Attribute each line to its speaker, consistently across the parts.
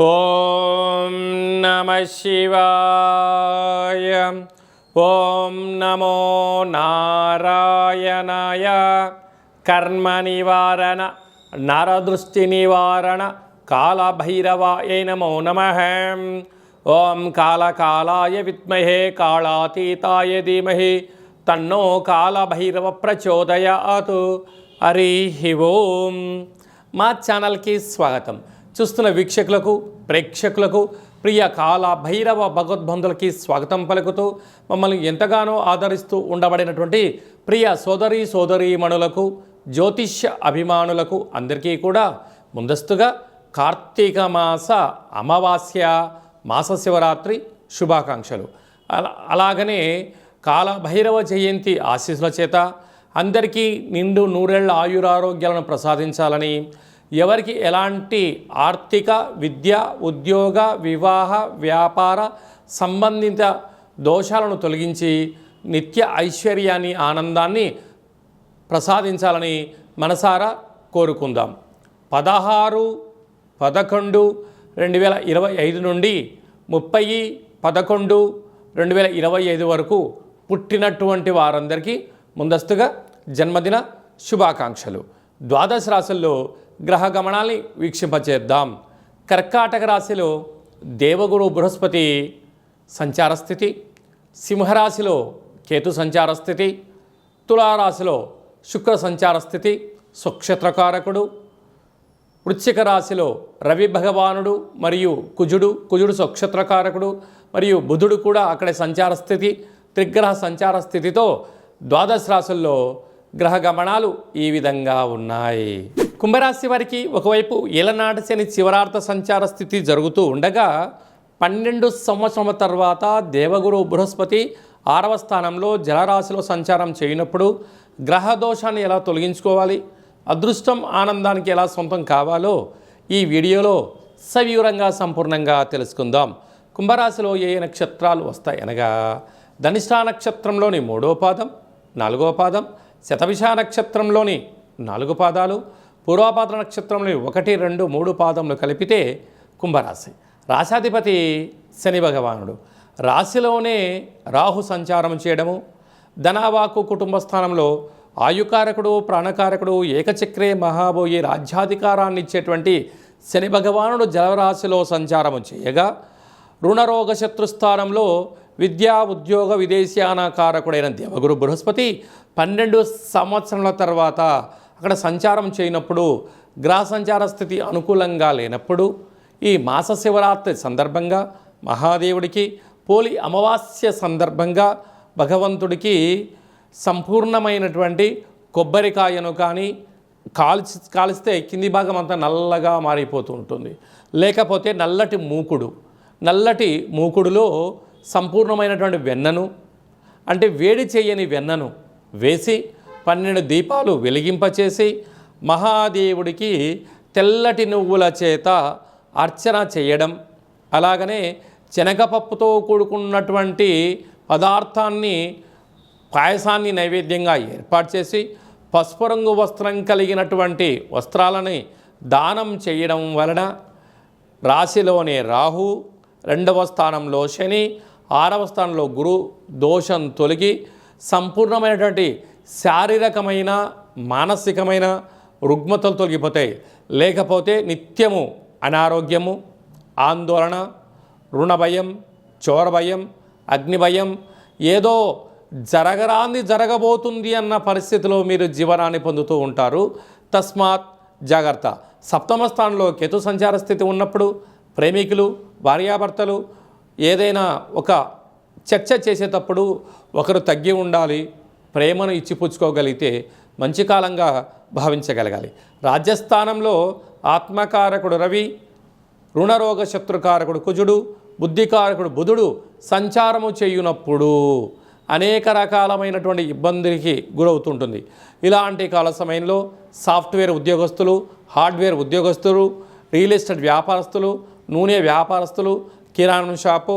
Speaker 1: ఓం నమ శివాయ. ఓం నమో నారాయణాయ. కర్మ నివారణ నరదృష్టి నివారణ కాళభైరవాయ నమో నమ. ఓం కాళకాళాయ విద్మహే కాళాతీతాయ ధీమహి తన్నో కాళభైరవ ప్రచోదయాత్. హరి ఓం. మా ఛానల్కి స్వాగతం. చూస్తున్న వీక్షకులకు ప్రేక్షకులకు ప్రియ కాల భైరవ భగవద్బంధులకి స్వాగతం పలుకుతూ మమ్మల్ని ఎంతగానో ఆదరిస్తూ ఉండబడినటువంటి ప్రియ సోదరి సోదరీమణులకు జ్యోతిష్య అభిమానులకు అందరికీ కూడా ముందస్తుగా కార్తీక మాస అమావాస్య మాస శివరాత్రి శుభాకాంక్షలు. అలా అలాగనే కాల భైరవ జయంతి ఆశీస్సుల చేత అందరికీ నిండు నూరేళ్ళ ఆయురారోగ్యాలను ప్రసాదించాలని ఎవరికి ఎలాంటి ఆర్థిక విద్య ఉద్యోగ వివాహ వ్యాపార సంబంధిత దోషాలను తొలగించి నిత్య ఐశ్వర్యాన్ని ఆనందాన్ని ప్రసాదించాలని మనసారా కోరుకుందాం. పదహారు పదకొండు రెండు వేల ఇరవై ఐదు నుండి ముప్పై పదకొండు రెండు వేల ఇరవై ఐదు వరకు పుట్టినటువంటి వారందరికీ ముందస్తుగా జన్మదిన శుభాకాంక్షలు. ద్వాదశ రాశుల్లో గ్రహ గమనాల్ని వీక్షింపచేద్దాం. కర్కాటక రాశిలో దేవగురు బృహస్పతి సంచార స్థితి సింహరాశిలో కేతు సంచార స్థితి తులారాశిలో శుక్ర సంచార స్థితి సుక్షత్రకారకుడు వృశ్చిక రాశిలో రవి భగవానుడు మరియు కుజుడు కుజుడు స్వక్షత్రకారకుడు మరియు బుధుడు కూడా అక్కడ సంచార స్థితి త్రిగ్రహ సంచార స్థితితో ద్వాదశ రాశుల్లో గ్రహ గమనాలు ఈ విధంగా ఉన్నాయి. కుంభరాశి వారికి ఒకవైపు ఏలనాటి శని చివరార్థ సంచార స్థితి జరుగుతూ ఉండగా పన్నెండు సంవత్సరముల తర్వాత దేవగురు బృహస్పతి ఆరవ స్థానంలో జలరాశిలో సంచారం చేయనప్పుడు గ్రహ దోషాన్ని ఎలా తొలగించుకోవాలి అదృష్టం ఆనందానికి ఎలా సొంతం కావాలో ఈ వీడియోలో సవివరంగా సంపూర్ణంగా తెలుసుకుందాం. కుంభరాశిలో ఏ నక్షత్రాలు వస్తాయి అనగా ధనిష్టా నక్షత్రంలోని మూడో పాదం నాలుగో పాదం శతభిష నక్షత్రంలోని నాలుగు పాదాలు పూర్వపాత్ర నక్షత్రంలోని ఒకటి రెండు మూడు పాదములు కలిపితే కుంభరాశి. రాశాధిపతి శని భగవానుడు. రాశిలోనే రాహు సంచారం చేయడము ధనావాకు కుటుంబ స్థానంలో ఆయుకారకుడు ప్రాణకారకుడు ఏకచక్రే మహాబోయి రాజ్యాధికారాన్ని ఇచ్చేటువంటి శని భగవానుడు జలరాశిలో సంచారము చేయగా రుణరోగ శత్రుస్థానంలో విద్యా ఉద్యోగ విదేశీయాన కారకుడైన దేవగురు బృహస్పతి పన్నెండు సంవత్సరాల తర్వాత అక్కడ సంచారం చేయనప్పుడు గ్రహ సంచార స్థితి అనుకూలంగా లేనప్పుడు ఈ మాస శివరాత్రి సందర్భంగా మహాదేవుడికి పోలి అమావాస్య సందర్భంగా భగవంతుడికి సంపూర్ణమైనటువంటి కొబ్బరికాయను కానీ కాల్చి కాలిస్తే కింది భాగం అంతా నల్లగా మారిపోతూ ఉంటుంది. లేకపోతే నల్లటి మూకుడు నల్లటి మూకుడులో సంపూర్ణమైనటువంటి వెన్నను అంటే వేడి చేయని వెన్నను వేసి పన్నెండు దీపాలు వెలిగింపచేసి మహాదేవుడికి తెల్లటి నువ్వుల చేత అర్చన చేయడం అలాగనే శనగపప్పుతో కూడుకున్నటువంటి పదార్థాన్ని పాయసాన్ని నైవేద్యంగా ఏర్పాటు చేసి పసుపు రంగు వస్త్రం కలిగినటువంటి వస్త్రాలని దానం చేయడం వలన రాశిలోనే రాహు రెండవ స్థానంలో శని ఆరవ స్థానంలో గురు దోషం తొలగి సంపూర్ణమైనటువంటి శారీరకమైన మానసికమైన రుగ్మతలు తొలగిపోతాయి లేకపోతే నిత్యము అనారోగ్యము ఆందోళన రుణ భయం చోర భయం ఏదో జరగరాంది జరగబోతుంది అన్న పరిస్థితిలో మీరు జీవనాన్ని పొందుతూ ఉంటారు. తస్మాత్ జాగ్రత్త. సప్తమ స్థానంలో కేతు సంచార స్థితి ఉన్నప్పుడు ప్రేమికులు భార్యాభర్తలు ఏదైనా ఒక చర్చ చేసేటప్పుడు ఒకరు తగ్గి ఉండాలి ప్రేమను ఇచ్చిపుచ్చుకోగలిగితే మంచి కాలంగా భావించగలగాలి. రాజ్యస్థానంలో ఆత్మకారకుడు రవి రుణరోగ శత్రుకారకుడు కుజుడు బుద్ధికారకుడు బుధుడు సంచారము చేయునప్పుడు అనేక రకాలమైనటువంటి ఇబ్బందికి గురవుతుంటుంది. ఇలాంటి కాల సమయంలో సాఫ్ట్వేర్ ఉద్యోగస్తులు హార్డ్వేర్ ఉద్యోగస్తులు రియల్ ఎస్టేట్ వ్యాపారస్తులు నూనె వ్యాపారస్తులు కిరాణం షాపు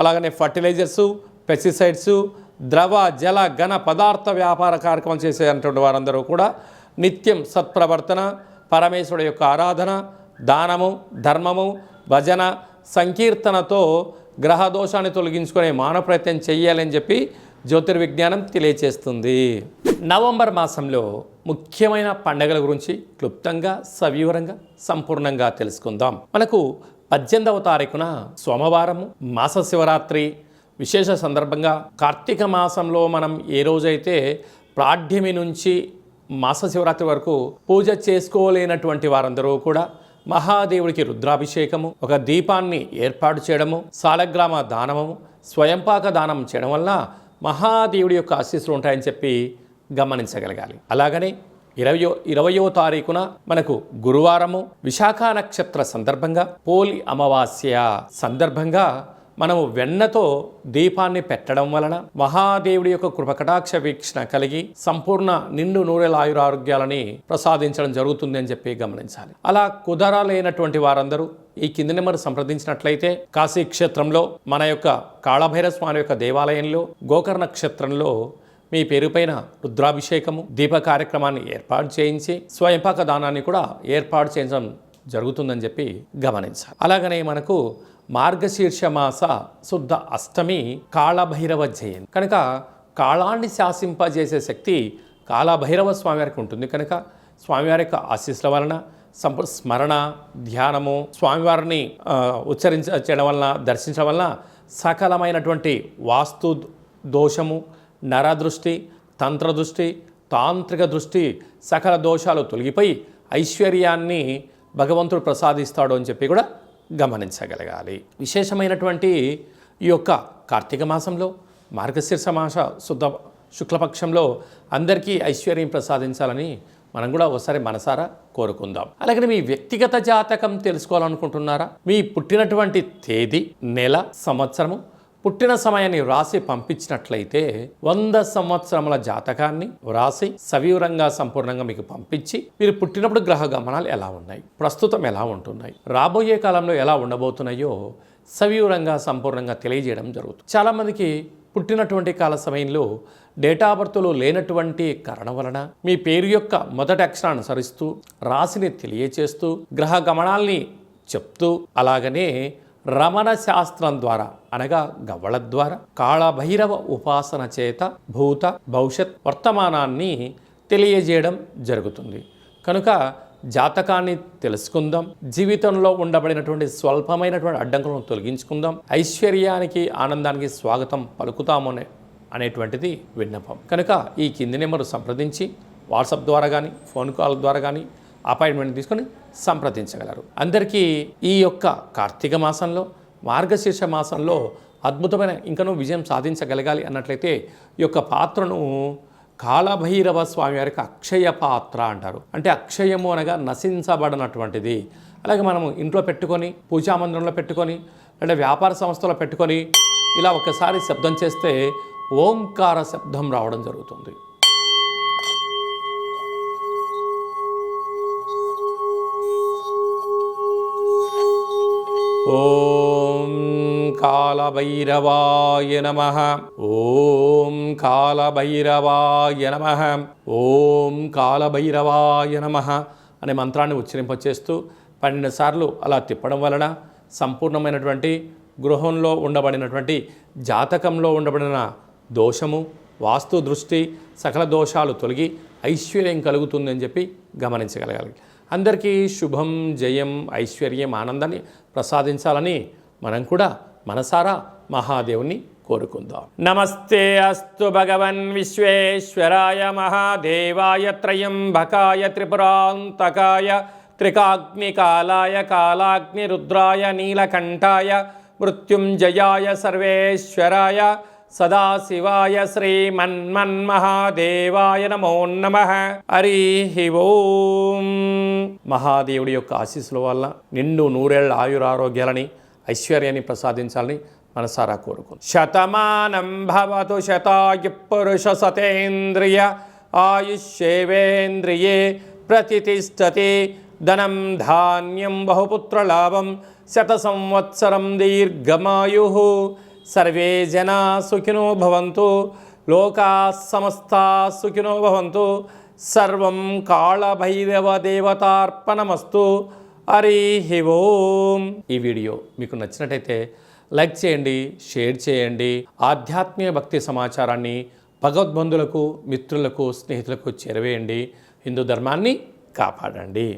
Speaker 1: అలాగనే ఫర్టిలైజర్సు పెస్టిసైడ్సు ద్రవ జల ఘన పదార్థ వ్యాపార కార్యక్రమం చేసేటువంటి వారందరూ కూడా నిత్యం సత్ప్రవర్తన పరమేశ్వరుడు యొక్క ఆరాధన దానము ధర్మము భజన సంకీర్తనతో గ్రహ దోషాన్ని తొలగించుకునే మానవ ప్రయత్నం చేయాలని చెప్పి జ్యోతిర్విజ్ఞానం తెలియచేస్తుంది. నవంబర్ మాసంలో ముఖ్యమైన పండగల గురించి క్లుప్తంగా సవివరంగా సంపూర్ణంగా తెలుసుకుందాం. మనకు పద్దెనిమిదవ తారీఖున సోమవారము మాస శివరాత్రి విశేష సందర్భంగా కార్తీక మాసంలో మనం ఏ రోజైతే ప్రాఢ్యమి నుంచి మాస శివరాత్రి వరకు పూజ చేసుకోలేనటువంటి వారందరూ కూడా మహాదేవుడికి రుద్రాభిషేకము ఒక దీపాన్ని ఏర్పాటు చేయడము సాలగ్రామ దానము స్వయంపాక దానం చేయడం వల్ల మహాదేవుడి యొక్క ఆశీస్సులు ఉంటాయని చెప్పి గమనించగలగాలి. అలాగనే ఇరవయో ఇరవయో తారీఖున మనకు గురువారము విశాఖ నక్షత్ర సందర్భంగా పోలి అమావాస్య సందర్భంగా మనము వెన్నతో దీపాన్ని పెట్టడం వలన మహాదేవుడి యొక్క కృపకటాక్ష వీక్షణ కలిగి సంపూర్ణ నిండు నూరెల ఆయురారోగ్యాలని ప్రసాదించడం జరుగుతుంది అని చెప్పి గమనించాలి. అలా కుదరలేనటువంటి వారందరూ ఈ కింది నెంబర్ సంప్రదించినట్లయితే కాశీ క్షేత్రంలో మన యొక్క కాళభైర స్వామి యొక్క దేవాలయంలో గోకర్ణ క్షేత్రంలో మీ పేరుపైన రుద్రాభిషేకము దీప కార్యక్రమాన్ని ఏర్పాటు చేయించి స్వయంపాక దానాన్ని కూడా ఏర్పాటు చేయించడం జరుగుతుందని చెప్పి గమనించాలి. అలాగనే మనకు మార్గశీర్ష మాస శుద్ధ అష్టమి కాళభైరవ జయంతి. కనుక కాళాన్ని శాసింపజేసే శక్తి కాళభైరవ స్వామివారికి ఉంటుంది. కనుక స్వామివారి యొక్క ఆశీస్సుల వలన సంప స్మరణ ధ్యానము స్వామివారిని ఉచ్చరించ చేయడం వలన దర్శించడం వలన సకలమైనటువంటి వాస్తు దోషము నరదృష్టి తంత్రదృష్టి తాంత్రిక దృష్టి సకల దోషాలు తొలగిపోయి ఐశ్వర్యాన్ని భగవంతుడు ప్రసాదిస్తాడు అని చెప్పి కూడా గమనించగలగాలి. విశేషమైనటువంటి ఈ యొక్క కార్తీక మాసంలో మార్గశీర్ష మాస శుద్ధ శుక్లపక్షంలో అందరికీ ఐశ్వర్యం ప్రసాదించాలని మనం కూడా ఒకసారి మనసారా కోరుకుందాం. అలాగే మీ వ్యక్తిగత జాతకం తెలుసుకోవాలనుకుంటున్నారా? మీ పుట్టినటువంటి తేదీ నెల సంవత్సరము పుట్టిన సమయాన్ని వ్రాసి పంపించినట్లయితే వంద సంవత్సరముల జాతకాన్ని వ్రాసి సవివరంగా సంపూర్ణంగా మీకు పంపించి మీరు పుట్టినప్పుడు గ్రహ గమనాలు ఎలా ఉన్నాయి? ప్రస్తుతం ఎలా ఉంటున్నాయి? రాబోయే కాలంలో ఎలా ఉండబోతున్నాయో సవివరంగా సంపూర్ణంగా తెలియజేయడం జరుగుతుంది. చాలామందికి పుట్టినటువంటి కాల సమయంలో డేటా బర్త్లో లేనటువంటి కారణం వలన మీ పేరు యొక్క మొదటి అక్షరాన్ని అనుసరిస్తూ రాశిని తెలియచేస్తూ గ్రహ గమనాల్ని చెప్తూ అలాగనే రమణ శాస్త్రం ద్వారా అనగా గవ్వళ ద్వారా కాళభైరవ ఉపాసన చేత భూత భవిష్యత్ వర్తమానాన్ని తెలియజేయడం జరుగుతుంది. కనుక జాతకాన్ని తెలుసుకుందాం జీవితంలో ఉండబడినటువంటి స్వల్పమైనటువంటి అడ్డంకులను తొలగించుకుందాం ఐశ్వర్యానికి ఆనందానికి స్వాగతం పలుకుతామనే అనేటువంటిది విన్నపం. కనుక ఈ కింది నెంబరు సంప్రదించి వాట్సాప్ ద్వారా కానీ ఫోన్ కాల్ ద్వారా కానీ అపాయింట్మెంట్ తీసుకొని సంప్రదించగలరు. అందరికీ ఈ యొక్క కార్తీక మాసంలో మార్గశీర్ష మాసంలో అద్భుతమైన ఇంకనూ విజయం సాధించగలగాలి అన్నట్లయితే ఈ యొక్క పాత్రను కాళభైరవ స్వామి వారికి అక్షయ పాత్ర అంటారు. అంటే అక్షయము అనగా నశించబడినటువంటిది. అలాగే మనము ఇంట్లో పెట్టుకొని పూజా మందిరంలో పెట్టుకొని అంటే వ్యాపార సంస్థలో పెట్టుకొని ఇలా ఒకసారి శబ్దం చేస్తే ఓంకార శబ్దం రావడం జరుగుతుంది. ఓ కాలభైరవాయ నమ. ఓం కాలభైరవాయ నమ. ఓం కాలభైరవాయ నమ అనే మంత్రాన్ని ఉచ్చరింపచేస్తూ పన్నెండు సార్లు అలా తిప్పడం వలన సంపూర్ణమైనటువంటి గృహంలో ఉండబడినటువంటి జాతకంలో ఉండబడిన దోషము వాస్తు దృష్టి సకల దోషాలు తొలగి ఐశ్వర్యం కలుగుతుందని చెప్పి గమనించగలగాలి. అందరికీ శుభం జయం ఐశ్వర్యం ఆనందాన్ని ప్రసాదించాలని మనం కూడా మనసారా మహాదేవుని కోరుకుందాం. నమస్తే అస్తు భగవన్ విశ్వేశ్వరాయ మహాదేవాయ త్రయంబకాయ త్రిపురాంతకాయ త్రికాగ్నికాలాయ కాలాగ్ని రుద్రాయ నీలకంఠాయ మృత్యుంజయాయ సర్వేశ్వరాయ సదాశివాయ శ్రీమన్మన్మహాదేవాయ నమో నమ. హరి ఓం. మహాదేవుడి యొక్క ఆశీస్సుల వల్ల నిండు నూరేళ్ళ ఆయురారోగ్యాలని ఐశ్వర్యాన్ని ప్రసాదించాలని మనసారా కోరుకుంది శతమానం భవతు శతాయు పురుష సతేంద్రియ ఆయుష్యేవేంద్రియే ప్రతిష్టతి ధనం ధాన్యం బహుపుత్రలాభం శత సంవత్సరం దీర్ఘమాయు. సర్వే జనా సుఖినో భవంతు లోకా సమస్త సుఖినో భవంతు. సర్వం కాళభైరవ దేవతార్పణమస్తు. హరి ఓం. ఈ వీడియో మీకు నచ్చినట్టయితే లైక్ చేయండి షేర్ చేయండి. ఆధ్యాత్మిక భక్తి సమాచారాన్ని భగవద్బంధులకు మిత్రులకు స్నేహితులకు చేరవేయండి. హిందూ ధర్మాన్ని కాపాడండి.